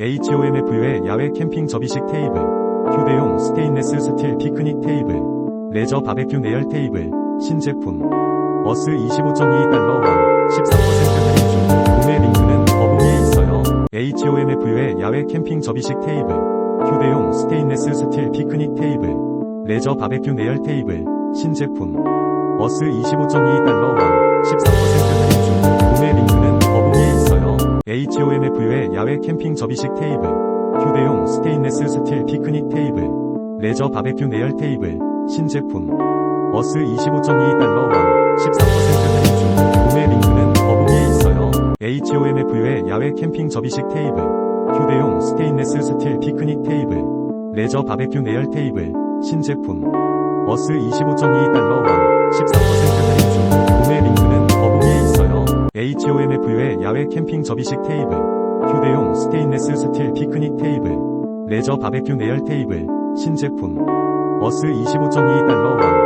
HOMF의 야외 캠핑 접이식 테이블, 휴대용 스테인레스 스틸 피크닉 테이블, 레저 바베큐 내열 테이블, 신제품, 어스 25.2달러 원, 13% 할인 중, 구매 링크는 더보기에 있어요. HOMF의 야외 캠핑 접이식 테이블, 휴대용 스테인레스 스틸 피크닉 테이블, 레저 바베큐 내열 테이블, 신제품, 어스 25.2달러 원, 13% 할인 중, 구매 링크는 더보기에 있어요. HOMF의 야외 캠핑 접이식 테이블, 휴대용 스테인레스 스틸 피크닉 테이블, 레저 바베큐 내열 테이블, 신제품, 어스 25.2달러 원, 13% 할인 중, 구매 링크는 더보기에 있어요. HOMF의 야외 캠핑 접이식 테이블, 휴대용 스테인레스 스틸 피크닉 테이블, 레저 바베큐 내열 테이블, 신제품, 어스 25.2달러 원, 13% 할인 중, 구매 링크는 더보기에 있어요. HOMF의 야외 캠핑 접이식 테이블, 휴대용 스테인레스 스틸 피크닉 테이블, 레저 바베큐 내열 테이블, 신제품, 어스 25.2달러 원, 13%